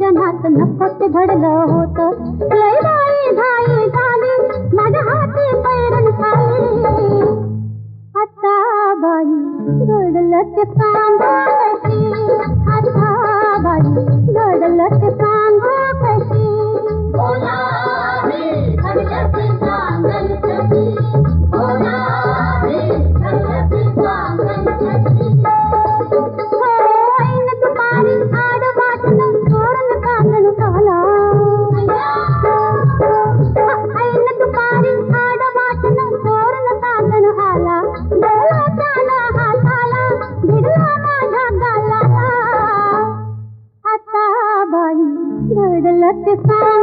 भोजनात नकोच घडलं होतं. लय घाई घाई झाली माझ्या हाती पैरण खाली. आता बाई घडलं ते सका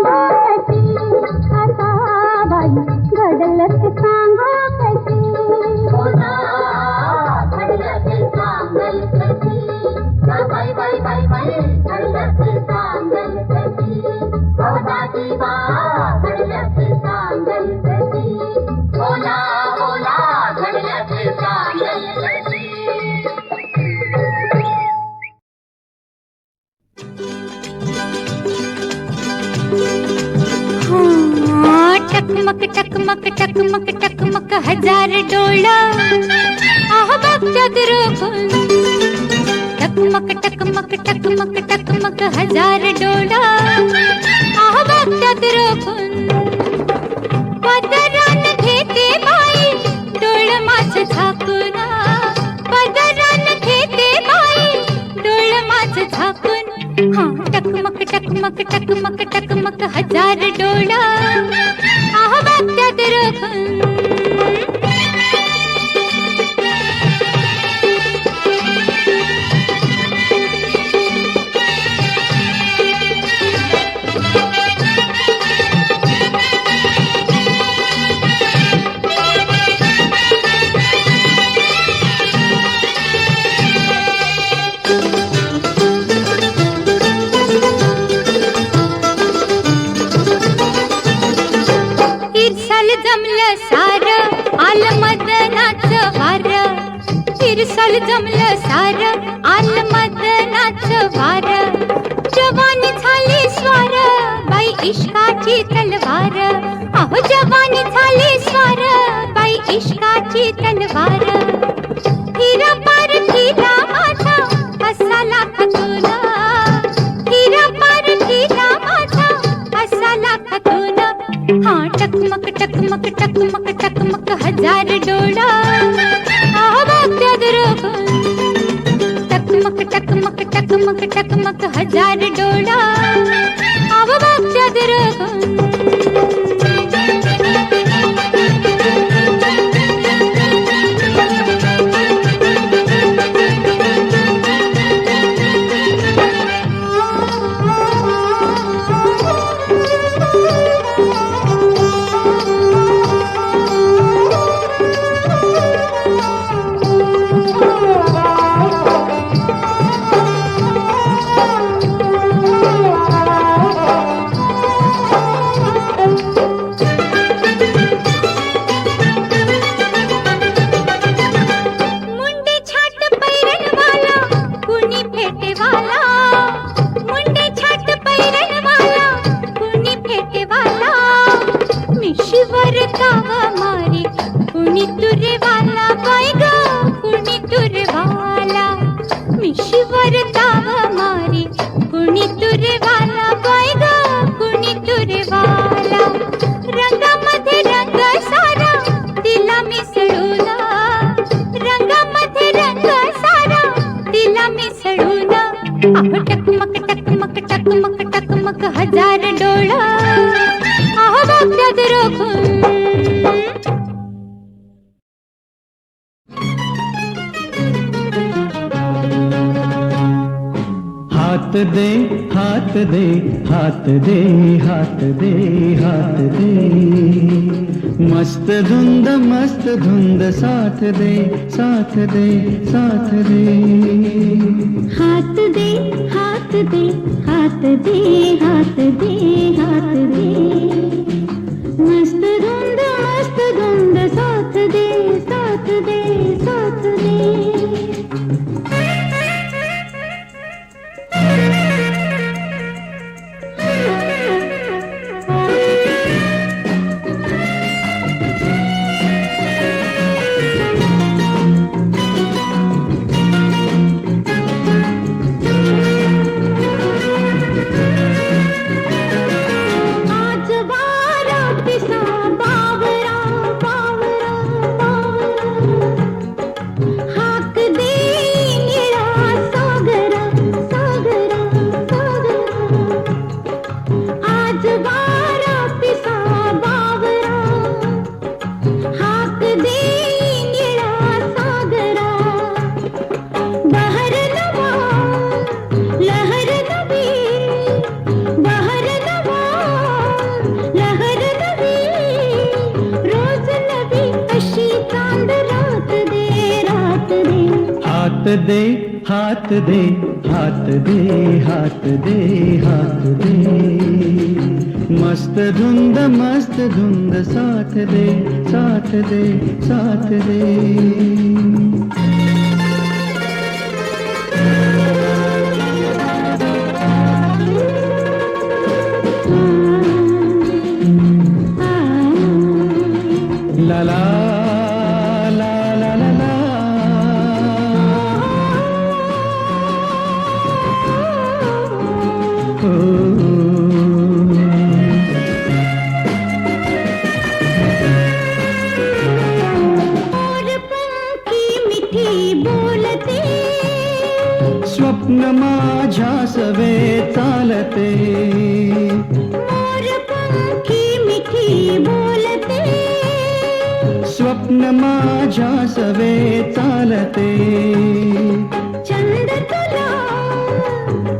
टकमक टकमक हजार डोळा. आवाक्यात रोखून. पदरान घेते बाई डोळ माझ झाकून. पदरान घेते बाई डोळ माझ झाकून. हा टकमक टकमक टकमक टकमक हजार डोळा. आवाक्यात रोखून. इश्काची तलवार. अहो जवानी झाली स्वार. बाई इश्काची तलवार. हिरा पार हिरा माझा असा लाख तुला. हिरा पार हिरा माझा असा लाख तुला. हा टकमक टकमक टकमक टकमक हजार डोळा. आह बाबत्यात रोखून टकमक टकमक टकमक टकमक हजार डोळा. तिला टकमक टकमक टकमक टकमक हजार डोळ. रोखून. हाथ दे हाथ दे हाथ दे हाथ दे हाथ दे. मस्त धुंद मस्त धुंद साथ दे साथ दे साथ दे. हाथ दे हाथ दे हाथ दे हाथ दे हाथ दे. मस्त धुंद मस्त धुंद साथ दे साथ दे हाथ दे हाथ दे हाथ दे। मस्त धुंद मस्त धुंद साथ दे साथ दे साथ दे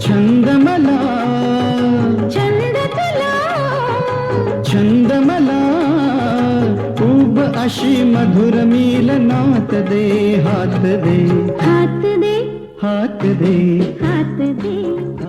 छन्दमला। छन्दमला। तन्द मला अशी मधुर मील नात दे हा दे। हा दे। हा दे। हा दे।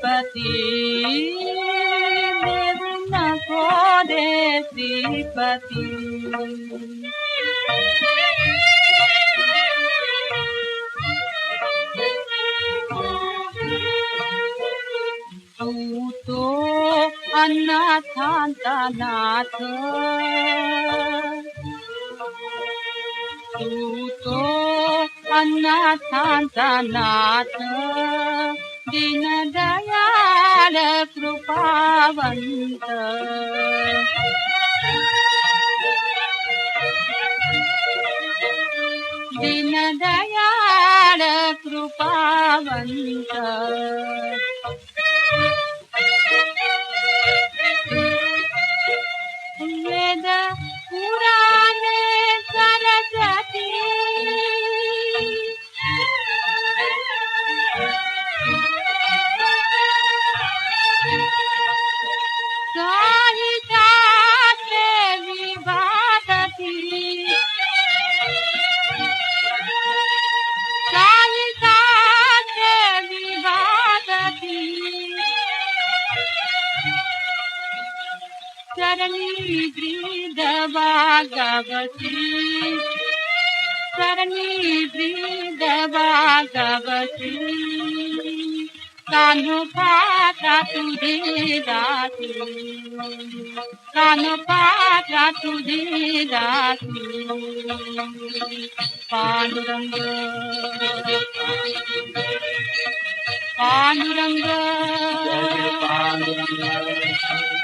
پتي نه کپت تون تون ٿو انات దీన దయాల కృపావంత దీన దయాల కృపావంత भगवती सरणी वृंद भगवती कानो पाता तुझे दाती कानो पाता तुझे दाती पांडुरंग पांडुरंग पांडुरंग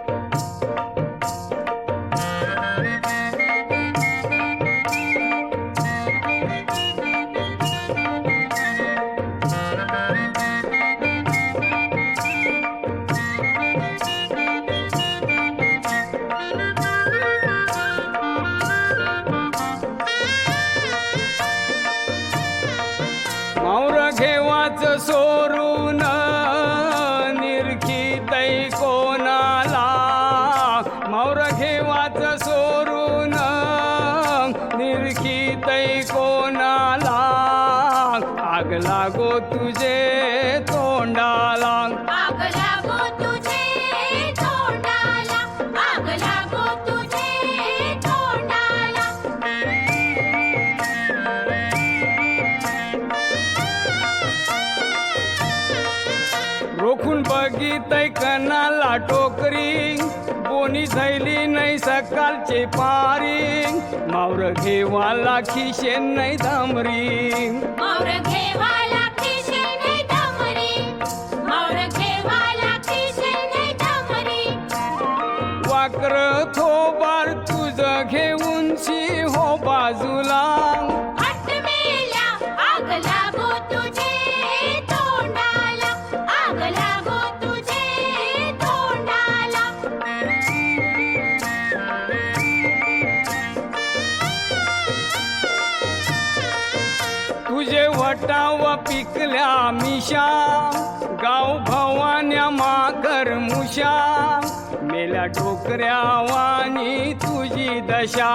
रोखून कणाला टोकरी बोनी झैली नाही सकाळचे पारी मावर घेवाला खिशे नाही धामरी मावर घेवाला तुझे वटाव पिकल्या मिशा गाव भवान्या माघर मुशा मेल्या डोकऱ्या वाणी तुझी दशा.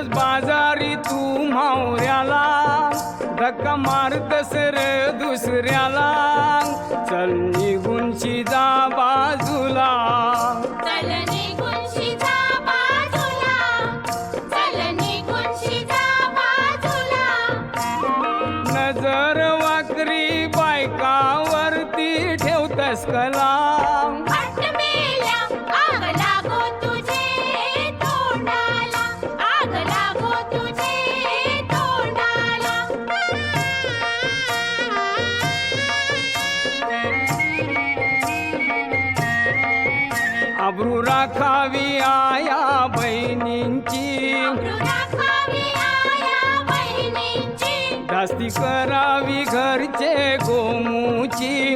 दिवस बाजारी तू मावऱ्याला धक्का मारतस र दुसऱ्याला. चल निघूनची जा बाजूला. राखावी आया बहिणींची. जास्ती करावी घरचे गोमूची.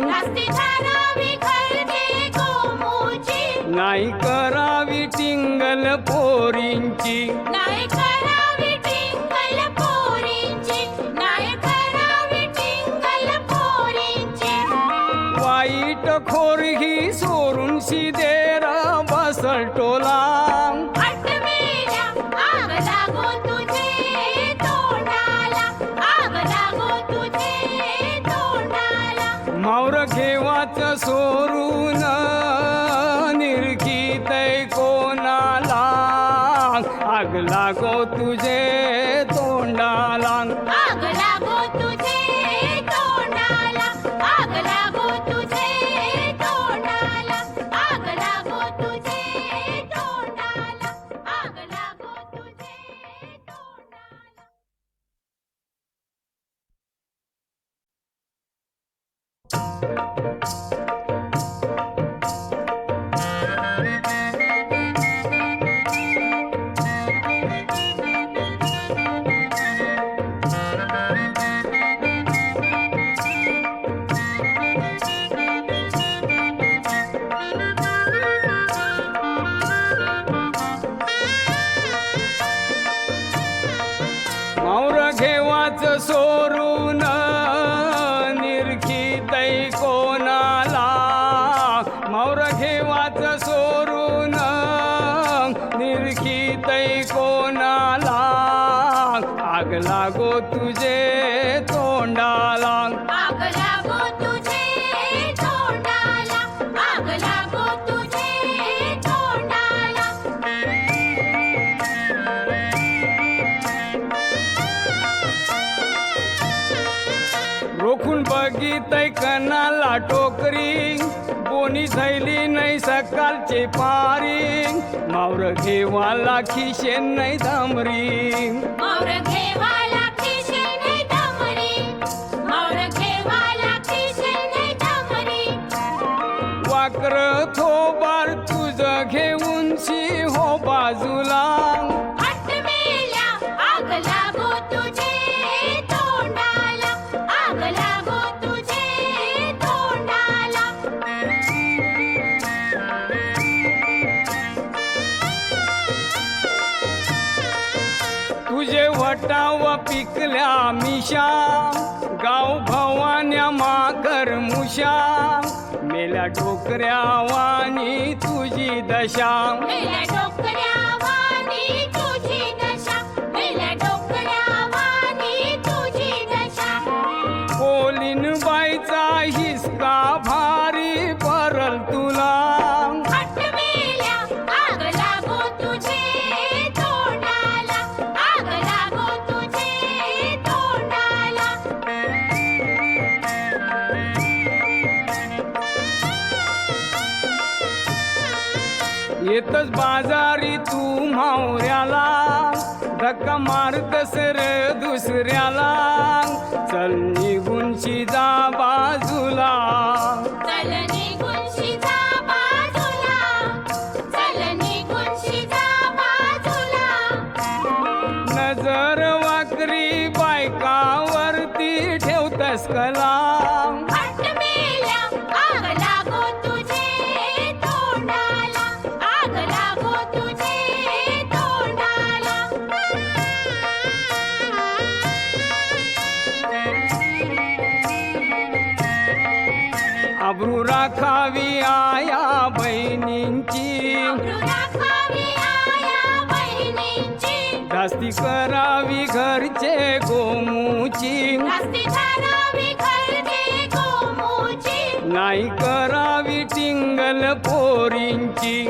नाही करावी टिंगल पोरींची. जागो तुझे कालचे पारी मावर घेवा लाखी शेन नाही दामरी. शेताव पिकल्या मिशा. गाव भवान्या माकर मुशा. मेल्या डोकऱ्या वाणी तुझी दशा. दिवस बाजारी तू मावऱ्याला धक्का मारतस रे दुसऱ्याला. आब्रू राखावी आया बहिणींची. जास्ती करावी घरचे गोमूची. नाही करावी टिंगल पोरींची.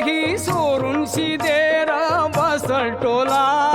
ही सोरून शिदेरा बसटोला